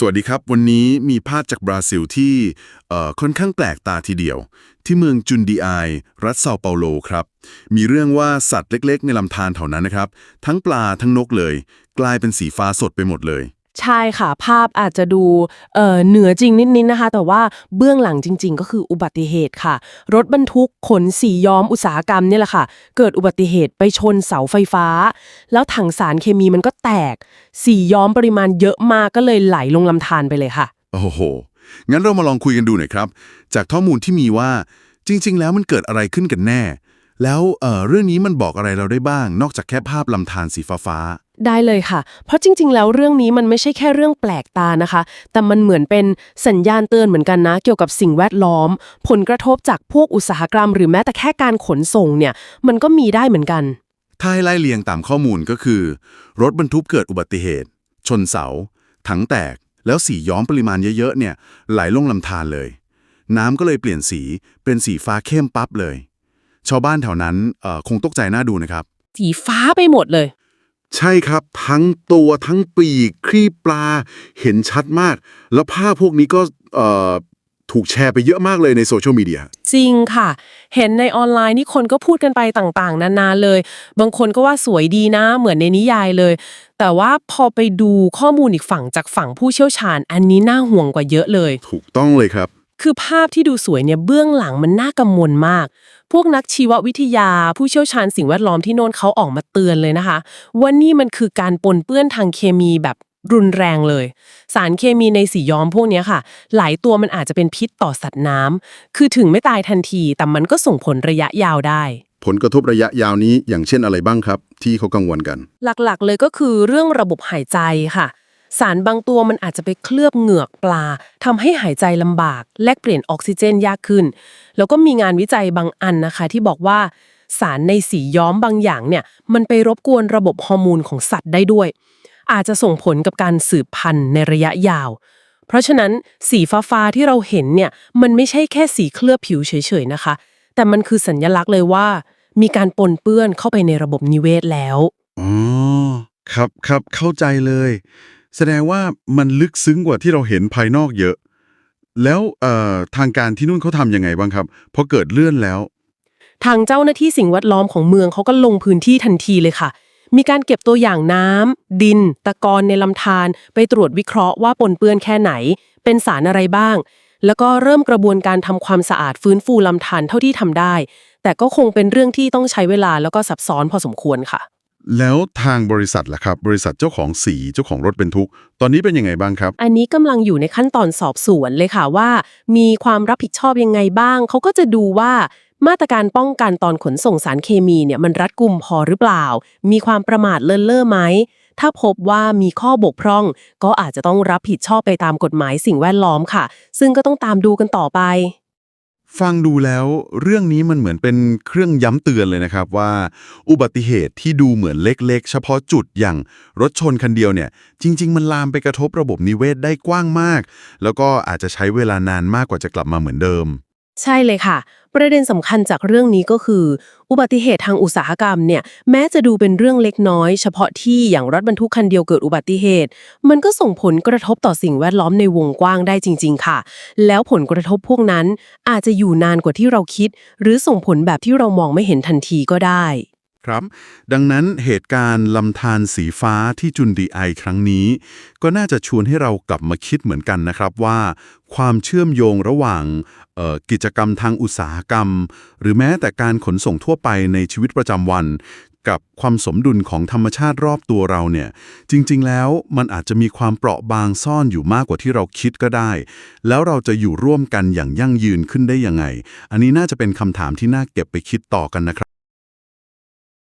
สวัสดีครับ วันนี้มีภาพจากบราซิลที่ค่อนข้างแปลกตาทีเดียว ที่เมืองจุนดีไอรัฐเซาเปาโลครับ มีเรื่องว่าสัตว์เล็กๆ ในลำธารแถวนั้นนะครับ ทั้งปลาทั้งนกเลย กลายเป็นสีฟ้าสดไปหมดเลย ใช่ค่ะ ภาพอาจจะดูเอ่อเหนือจริงนิดๆนะคะ แต่ว่าเบื้องหลังจริง ๆ ก็คืออุบัติเหตุค่ะ รถบรรทุกขนสีย้อมอุตสาหกรรมเนี่ยแหละค่ะ เกิดอุบัติเหตุไปชนเสาไฟฟ้า แล้วถังสารเคมีมันก็แตก สีย้อมปริมาณเยอะมากก็เลยไหลลงลำธารไปเลยค่ะ โอ้โห งั้นเรามาลองคุยกันดูหน่อยครับ จากข้อมูลที่มีว่าจริง ๆ แล้วมันเกิดอะไรขึ้นกันแน่ แล้วเอ่อเรื่องนี้มันบอกอะไรเราได้บ้าง นอกจากแค่ภาพลำธารสีฟ้าได้เลยค่ะ เพราะจริง ๆ แล้วเรื่องนี้มันไม่ใช่แค่เรื่องแปลกตานะคะ แต่มันเหมือนเป็นสัญญาณเตือนเหมือนกันนะ เกี่ยวกับสิ่งแวดล้อม ผลกระทบจากพวกอุตสาหกรรม หรือแม้แต่แค่การขนส่งเนี่ย มันก็มีได้เหมือนกันๆถ้าให้ไล่เรียงตามข้อมูลก็คือ รถบรรทุกเกิดอุบัติเหตุ ชนเสา ถังแตก แล้วสีย้อมปริมาณเยอะ ๆ เนี่ย ไหลลงลำธารเลย น้ำก็เลยเปลี่ยนสีเป็นสีฟ้าเข้มปั๊บเลย ชาวบ้านแถวนั้นเอ่อคงตกใจน่าดูนะครับ สีฟ้าไปหมดเลย ใช่ครับ ทั้งตัวทั้งปีกครีบปลาเห็นชัดมาก แล้วภาพพวกนี้ก็เอ่อถูกแชร์ไปเยอะมากเลยในโซเชียลมีเดีย จริงค่ะ เห็นในออนไลน์นี่คนก็พูดกันไปต่างๆ นานาเลย บางคนก็ว่าสวยดีนะ เหมือนในนิยายเลย แต่ว่าพอไปดูข้อมูลอีกฝั่งจากฝั่งผู้เชี่ยวชาญ อันนี้น่าห่วงกว่าเยอะเลย ถูกต้องเลยครับ คือภาพที่ดูสวยเนี่ยเบื้องหลังมันน่ากังวลมาก พวกนักชีววิทยา ผู้เชี่ยวชาญสิ่งแวดล้อมที่โน่นเขาออกมาเตือนเลยนะคะ ว่านี่มันคือการปนเปื้อนทางเคมีแบบรุนแรงเลย สารเคมีในสีย้อมพวกเนี้ยค่ะ หลายตัวมันอาจจะเป็นพิษต่อสัตว์น้ำคือถึงไม่ตายทันที แต่มันก็ส่งผลระยะยาวได้ ผลกระทบระยะยาวนี้อย่างเช่นอะไรบ้างครับ ที่เขากังวลกัน หลักๆ เลยก็คือเรื่องระบบหายใจค่ะ สารบางตัวมันอาจจะไปเคลือบเหงือกปลาทำให้หายใจลำบาก แลกเปลี่ยนออกซิเจนยากขึ้น แล้วก็มีงานวิจัยบางอันนะคะ ที่บอกว่าสารในสีย้อมบางอย่างเนี่ย มันไปรบกวนระบบฮอร์โมนของสัตว์ได้ด้วย อาจจะส่งผลกับการสืบพันธุ์ในระยะยาว เพราะฉะนั้นสีฟ้าๆที่เราเห็นเนี่ยมันไม่ใช่แค่สีเคลือบผิวเฉยๆนะคะ แต่มันคือสัญลักษณ์เลยว่า มีการปนเปื้อนเข้าไปในระบบนิเวศแล้ว อ๋อ ครับครับเข้าใจเลย แสดงว่ามันลึกซึ้งกว่าที่เราเห็นภายนอกเยอะ แล้วทางการที่นู่นเขาทำยังไงบ้างครับพอเกิดเลื่อนแล้ว ทางเจ้าหน้าที่สิ่งแวดล้อมของเมืองเขาก็ลงพื้นที่ทันทีเลยค่ะ มีการเก็บตัวอย่างน้ำดิน ตะกอนในลำธารไปตรวจวิเคราะห์ว่าปนเปื้อนแค่ไหน เป็นสารอะไรบ้าง แล้วก็เริ่มกระบวนการทำความสะอาดฟื้นฟูลำธารเท่าที่ทำได้ แต่ก็คงเป็นเรื่องที่ต้องใช้เวลาแล้วก็ซับซ้อนพอสมควรค่ะ แล้วทางบริษัทล่ะครับ บริษัทเจ้าของสีเจ้าของรถบรรทุก ตอนนี้เป็นยังไงบ้างครับ อันนี้กำลังอยู่ในขั้นตอนสอบสวนเลยค่ะว่า มีความรับผิดชอบยังไงบ้าง เขาก็จะดูว่ามาตรการป้องกันตอนขนส่งสารเคมีเนี่ยมันรัดกุมพอหรือเปล่า มีความประมาทเลินเล่อไหม ถ้าพบว่ามีข้อบกพร่อง ก็อาจจะต้องรับผิดชอบไปตามกฎหมายสิ่งแวดล้อมค่ะ ซึ่งก็ต้องตามดูกันต่อไป ฟังดูแล้วเรื่องนี้มันเหมือนเป็นเครื่องย้ำเตือนเลยนะครับว่า อุบัติเหตุที่ดูเหมือนเล็กๆ เฉพาะจุดอย่างรถชนคันเดียวเนี่ย จริง ๆ มันลามไปกระทบระบบนิเวศได้กว้างมาก แล้วก็อาจจะใช้เวลานานมากกว่าจะกลับมาเหมือนเดิม ใช่เลยค่ะ ประเด็นสำคัญจากเรื่องนี้ก็คือ อุบัติเหตุทางอุตสาหกรรมเนี่ยแม้จะดูเป็นเรื่องเล็กน้อย เฉพาะที่อย่างรถบรรทุกคันเดียวเกิดอุบัติเหตุ มันก็ส่งผลกระทบต่อสิ่งแวดล้อมในวงกว้างได้จริง ๆ ค่ะ แล้วผลกระทบพวกนั้นอาจจะอยู่นานกว่าที่เราคิด หรือส่งผลแบบที่เรามองไม่เห็นทันทีก็ได้ ครับ ดังนั้นเหตุการณ์ลำธารสีฟ้าที่จุนดีไอครั้งนี้ ก็น่าจะชวนให้เรากลับมาคิดเหมือนกันนะครับว่า ความเชื่อมโยงระหว่างกิจกรรมทางอุตสาหกรรม หรือแม้แต่การขนส่งทั่วไปในชีวิตประจำวัน กับความสมดุลของธรรมชาติรอบตัวเราเนี่ย จริง ๆ แล้วมันอาจจะมีความเปราะบางซ่อนอยู่มากกว่าที่เราคิดก็ได้ แล้วเราจะอยู่ร่วมกันอย่างยั่งยืนขึ้นได้ยังไง อันนี้น่าจะเป็นคำถามที่น่าเก็บไปคิดต่อกันนะครับ